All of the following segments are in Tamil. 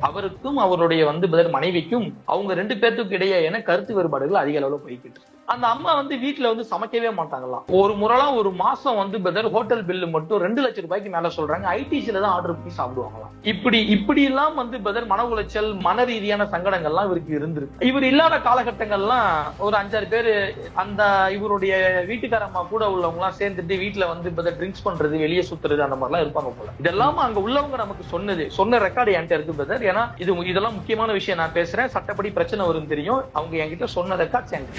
அவருக்கும் அவருடைய வந்து பதில் மனைவிக்கும் அவங்க ரெண்டு பேர்த்துக்கு இடையே என கருத்து வேறுபாடுகள் அதிக அளவுல போய்கிட்டு அந்த அம்மா வந்து வீட்டுல வந்து சமைக்கவே மாட்டாங்களாம். ஒரு முறைலாம் ஒரு மாசம் வந்து பெதர் ஹோட்டல் பில்லு மட்டும் ரெண்டு லட்சம் ரூபாய்க்கு மேல சொல்றாங்க. ஐடிசில தான் ஆர்டர் பண்ணி சாப்பிடுவாங்களாம். இப்படி இப்படி எல்லாம் வந்து பெதர் மன உளைச்சல் மன ரீதியான சங்கடங்கள்லாம் இவருக்கு இருந்திருக்கு. இவர் இல்லாத காலகட்டங்கள்லாம் ஒரு அஞ்சாறு பேர் அந்த இவருடைய வீட்டுக்காரம்மா கூட உள்ளவங்க எல்லாம் சேர்ந்துட்டு வீட்டுல வந்து பெதர் ட்ரிங்க்ஸ் பண்றது வெளியே சுத்துறது அந்த மாதிரிலாம் இருப்பாங்க போல. இதெல்லாம் அங்க உள்ளவங்க நமக்கு சொன்னது சொன்ன ரெக்கார்டு என்கிட்ட இருக்கு பெதர் ஏன்னா இது இதெல்லாம் முக்கியமான விஷயம். நான் பேசுறேன். சட்டப்படி பிரச்சனை வரும் தெரியும். அவங்க என்கிட்ட சொன்ன சேர்ந்து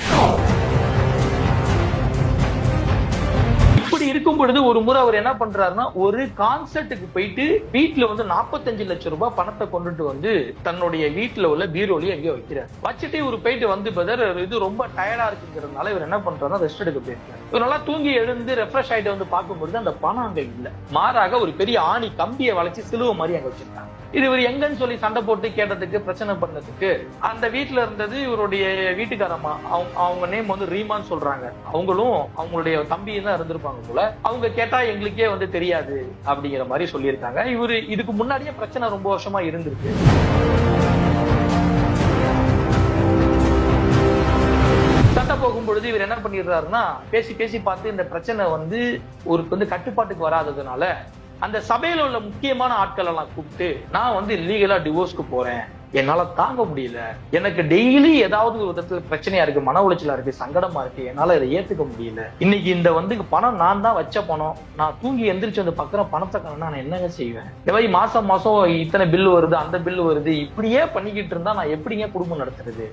இப்படி இருக்கும் பொழுது ஒரு முறை அவர் என்ன பண்றாருன்னா ஒரு கான்சர்ட்டுக்கு போயிட்டு வீட்டுல வந்து 45 லட்சம் ரூபாய் பணத்தை கொண்டுட்டு வந்து தன்னுடைய வீட்டுல உள்ள பீரோலயே எங்கேயோ வைக்கிறார். வச்சுட்டு இவர் போயிட்டு வந்து பதர் இது ரொம்ப டயர்டா இருக்குங்கிறதுனால இவர் என்ன பண்றாருன்னா ரெஸ்ட் எடுக்க போயிருக்காரு. இவர் நல்லா தூங்கி எழுந்து ரெஃப்ரெஷ் ஆயிட்டு வந்து பார்க்கும்பொழுது அந்த பணம் அங்க இல்ல. மாறாக ஒரு பெரிய ஆணி கம்பியை வளைச்சு சிலுவை மாதிரி அங்க வச்சிருக்காங்க. இது இவர் எங்கன்னு சொல்லி சண்டை போட்டு கேட்டதுக்கு பிரச்சனை பண்ணதுக்கு அந்த வீட்டுல இருந்தது இவருடைய வீட்டுக்காரம்மா அவங்க அவங்க நேம் வந்து ரீமான்னு சொல்றாங்க. அவங்களும் அவங்களுடைய தம்பியும் தான் இருந்திருப்பாங்க போல. அவங்க கேட்டா எங்களுக்கே வந்து தெரியாது அப்படிங்கிற மாதிரி சொல்லியிருக்காங்க. இவரு இதுக்கு முன்னாடியே பிரச்சனை ரொம்ப வருஷமா இருந்திருக்கு. சண்டை போகும் பொழுது இவர் என்ன பண்ணிடுறாருன்னா பேசி பேசி பார்த்து இந்த பிரச்சனை வந்து ஒரு வந்து கட்டுப்பாட்டுக்கு வராததுனால அந்த சபையில உள்ள முக்கியமான ஆட்கள் எல்லாம் கூப்பிட்டு நான் வந்து லீகலா டிவோர்ஸ்க்கு போறேன். என்னால தாங்க முடியல. எனக்கு டெய்லி ஏதாவது ஒரு விதத்துல பிரச்சனையா இருக்கு மன உளைச்சலா இருக்கு சங்கடமா இருக்கு. என்னால இதை ஏத்துக்க முடியல. இன்னைக்கு இந்த வந்து பணம் நான் தான் வச்ச பணம். நான் தூங்கி எந்திரிச்சு வந்து பக்கம் பணத்தை காணோம்னா நான் என்னங்க செய்வேன்? இந்த மாதிரி மாசம் மாசம் இத்தனை பில் வருது அந்த பில் வருது. இப்படியே பண்ணிக்கிட்டு இருந்தா நான் எப்படிங்க குடும்பம் நடத்துறது?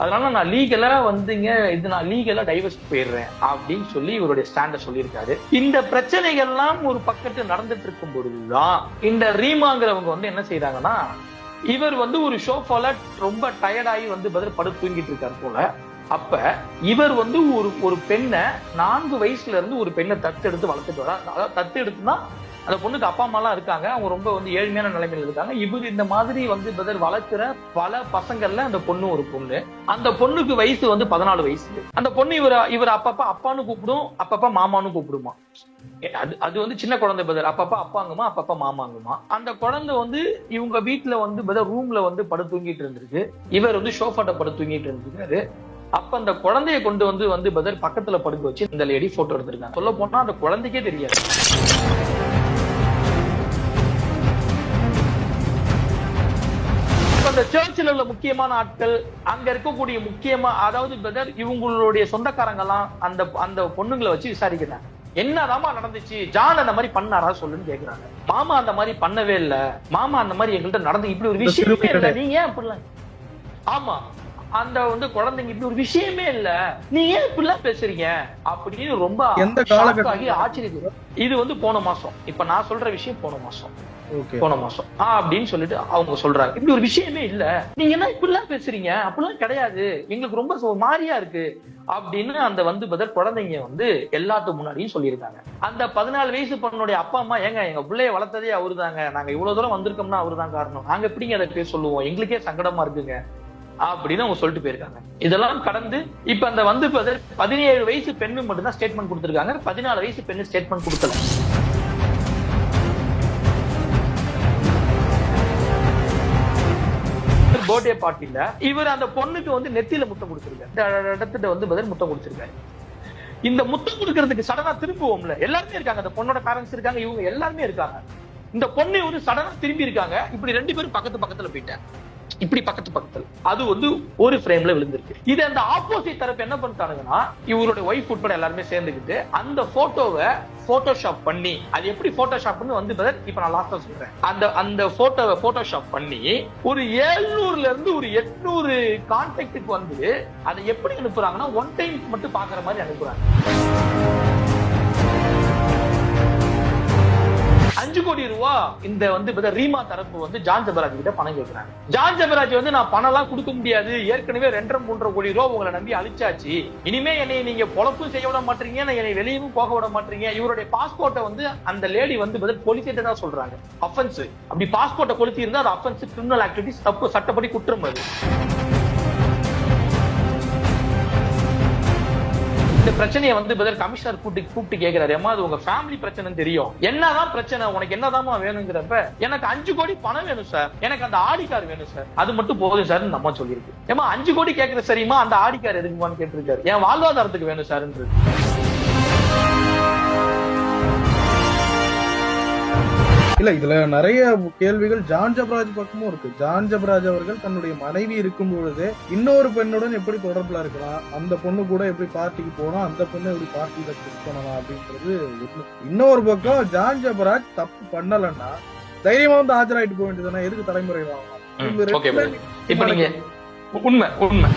அதனால நான் லீகலா வந்துங்க இது நான் லீகலா டைவர்ஸ் போயிடுறேன் அப்படின்னு சொல்லி இவருடைய ஸ்டாண்ட சொல்லியிருக்காரு. இந்த பிரச்சனைகள்லாம் ஒரு பக்கத்து நடந்துட்டு இருக்கும் பொழுதுதான் இந்த ரீமாங்கிறவங்க வந்து என்ன செய்யறாங்கன்னா இவர் வந்து ஒரு ஷோஃபால ரொம்ப டயர்டாகி வந்து பதில் படுத்து தூங்கிட்டு இருக்காரு போல. அப்ப இவர் வந்து ஒரு ஒரு பெண்ணை நான்கு வயசுல இருந்து ஒரு பெண்ணை தத்து எடுத்து வளர்த்துட்டு வர அதாவது தத்து எடுத்துனா அந்த பொண்ணுக்கு அப்பா அம்மா எல்லாம் இருக்காங்க. அவங்க ரொம்ப வந்து ஏழ்மையான நிலைமையில இருக்காங்க. இவர் இந்த மாதிரி வந்து பிரதர் வளர்க்குற பல பசங்கள்ல அந்த பொண்ணு ஒரு பொண்ணு. அந்த பொண்ணுக்கு வயசு வந்து பதினாலு வயசு. அந்த பொண்ணு இவர் இவர் அப்பப்ப அப்பான்னு கூப்பிடும் அப்பப்ப மாமான்னு கூப்பிடுமா? அது அது வந்து சின்ன குழந்தை பிரதர் அப்பப்ப அப்பாங்குமா அப்பப்ப மாமாங்குமா? அந்த குழந்தை வந்து இவங்க வீட்டுல வந்து பிரதர் ரூம்ல வந்து படு தூங்கிட்டு இருந்திருக்கு. இவர் வந்து ஷோஃபாட்ட படு தூங்கிட்டு இருந்திருக்காரு. அப்ப அந்த குழந்தைய கொண்டு வந்து வந்து பிரதர் பக்கத்துல படுக்க வச்சு இந்த லேடி போட்டோ எடுத்திருக்காங்க. சொல்ல போனா அந்த குழந்தைக்கே தெரியாது. இப்ப அந்த சர்ச்சில் உள்ள முக்கியமான ஆட்கள் அங்க இருக்கக்கூடிய முக்கியமா அதாவது பிரதர் இவங்களுடைய சொந்தக்காரங்க எல்லாம் அந்த அந்த பொண்ணுங்களை வச்சு விசாரிக்கிறாங்க. என்னதாமா நடந்துச்சு? ஜான் அந்த மாதிரி பண்ணாரா சொல்லுன்னு கேக்குறாங்க. மாமா அந்த மாதிரி பண்ணவே இல்ல. மாமா அந்த மாதிரி எங்கள்கிட்ட நடந்து இப்படி ஒரு விஷயமே இல்ல. நீங்க ஏன் இப்படிலாம்? ஆமா. அந்த வந்து குழந்தைங்க இப்படி ஒரு விஷயமே இல்ல. நீங்க ஏன் இப்படிலாம் பேசுறீங்க? அப்படின்னு ரொம்ப ஆச்சரியம் இது வந்து போன மாசம். இப்ப நான் சொல்ற விஷயம் போன மாசம். போன மாசம். ஆ அப்படின்னு சொல்லிட்டு அவங்க சொல்றாங்க. இப்படி ஒரு விஷயமே இல்ல. நீங்க என்ன இப்படிலாம் பேசுறீங்க? அப்படிலாம் கிடையாது. எங்களுக்கு ரொம்ப மாறியா இருக்கு. அப்படின்னு அந்த வந்து பதர் குழந்தைங்க வந்து எல்லாத்துக்கு முன்னாடியும் சொல்லியிருக்காங்க. அந்த பதினாலு வயசு பொண்ணுடைய அப்பா அம்மா ஏங்க எங்க பிள்ளைய வளர்த்ததே அவருதாங்க. நாங்க இவ்வளவு தூரம் வந்திருக்கோம்னா அவருதான் காரணம். நாங்க எப்படிங்க அதை பேர் சொல்லுவோம்? எங்களுக்கே சங்கடமா இருக்குங்க. அப்படின்னு அவங்க சொல்லிட்டு போயிருக்காங்க. இதெல்லாம் கடந்து இப்ப அந்த வந்து பதினேழு வயசு பெண்ணு மட்டும்தான் ஸ்டேட்மெண்ட் கொடுத்திருக்காங்க. பதினாலு வயசு பெண்ணு ஸ்டேட்மெண்ட் கொடுக்கல. பர்த்டே பார்ட்டியில இவர் அந்த பொண்ணுக்கு வந்து நெத்தியில முத்தம் கொடுத்துருக்காரு. இந்த இடத்துல வந்து பதில் முத்தம் கொடுத்துருக்காரு. இந்த முத்தம் கொடுக்கறதுக்கு சடனா திரும்புவோம்ல எல்லாருமே இருக்காங்க. அந்த பொண்ணோட பேரண்ட்ஸ் இருக்காங்க இவங்க எல்லாருமே இருக்காங்க. இந்த பொண்ணு வந்து சடனா திரும்பி இருக்காங்க. இப்படி ரெண்டு பேரும் பக்கத்து பக்கத்துல போயிட்டாங்க. இப்படி பக்கத்து பக்கத்துல. அது வந்து ஒரு ஃப்ரேம்ல விழுந்திருக்கு. இது அந்த ஆப்போசிட் தரப்பு என்ன பண்ணிட்டானுங்கன்னா இவருடைய ஒய்ஃப் உட்பட எல்லாருமே சேர்ந்துக்கிட்டு அந்த போட்டோவை போட்டோஷாப் பண்ணி அது எப்படி போட்டோஷாப்னு வந்து இப்ப நான் லாஸ்டா சொல்றேன். அந்த அந்த போட்டோவை போட்டோஷாப் பண்ணி ஒரு எழுநூறுல இருந்து ஒரு எட்நூறு கான்டாக்டுக்கு வந்து அதை எப்படி அனுப்புறாங்கன்னா ஒன் டைம் மட்டும் பாக்குற மாதிரி அனுப்புறாங்க. இந்த வந்து ரீமா தரப்பு வந்து ஜான் ஜபராஜ் கிட்ட பணம் கேட்கிறாங்க ஜான் ஜபராஜ் வந்து நான் பணம் எல்லாம் கொடுக்க முடியாது. ஏற்கனவே ரெண்டரை மூன்றரை கோடி ரூபா உங்களை நம்பி அழிச்சாச்சு. இனிமே என்னை நீங்க பொழப்பும் செய்ய விட மாட்டீங்க. நான் என்னை வெளியவும் போக விட மாட்டீங்க. இவருடைய பாஸ்போர்ட்டை வந்து அந்த லேடி வந்து பதில் பொலிசேட்டா தான் சொல்றாங்க. அஃபென்ஸ் அப்படி பாஸ்போர்ட்டை கொளுத்தி இருந்தா அது அஃபென்ஸ் கிரிமினல் ஆக்டிவிட்டிஸ் தப்பு சட்டப்படி குற்றம் அது. இந்த பிரச்சனையை வந்து பதில் கமிஷனர் கூப்பிட்டு கூப்பிட்டு கேட்கிறாரு அம்மா அது உங்க ஃபேமிலி பிரச்சனைன்னு தெரியும். என்னதான் பிரச்சனை? உனக்கு என்னதாம்மா வேணுங்கிறப்ப எனக்கு அஞ்சு கோடி பணம் வேணும் சார் எனக்கு அந்த ஆடி கார் வேணும் சார் அது மட்டும் போதும் சார் நம்ம சொல்லியிருக்கு. ஏமா அஞ்சு கோடி கேட்கற சரியுமா அந்த ஆடி கார் எதுக்குமான்னு கேட்டிருக்காரு. என் வாழ்வாதாரத்துக்கு வேணும் சார்ன்றது இல்ல இதுல நிறைய கேள்விகள் ஜான் ஜபராஜ் பக்கமும் இருக்கு. ஜான் ஜபராஜ் அவர்கள் தன்னுடைய மனைவி இருக்கும் பொழுது இன்னொரு பெண்ணுடன் எப்படி தொடர்புல இருக்கலாம்? அந்த பொண்ணு கூட எப்படி பார்ட்டிக்கு போனா அந்த பொண்ணு எப்படி பார்ட்டியில கிஸ் பண்ணலாம் அப்படின்றது. இன்னொரு பக்கம் ஜான் ஜபராஜ் தப்பு பண்ணலன்னா தைரியமா வந்து ஆஜராயிட்டு போக வேண்டியதுதானே? எதுக்கு தலைமுறை வாங்கலாம் உண்மை உண்மை.